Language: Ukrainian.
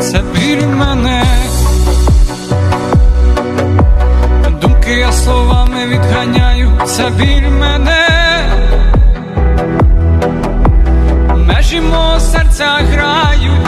це біль мене. Думки я словами відганяю, це біль мене. Межі мого серця грають.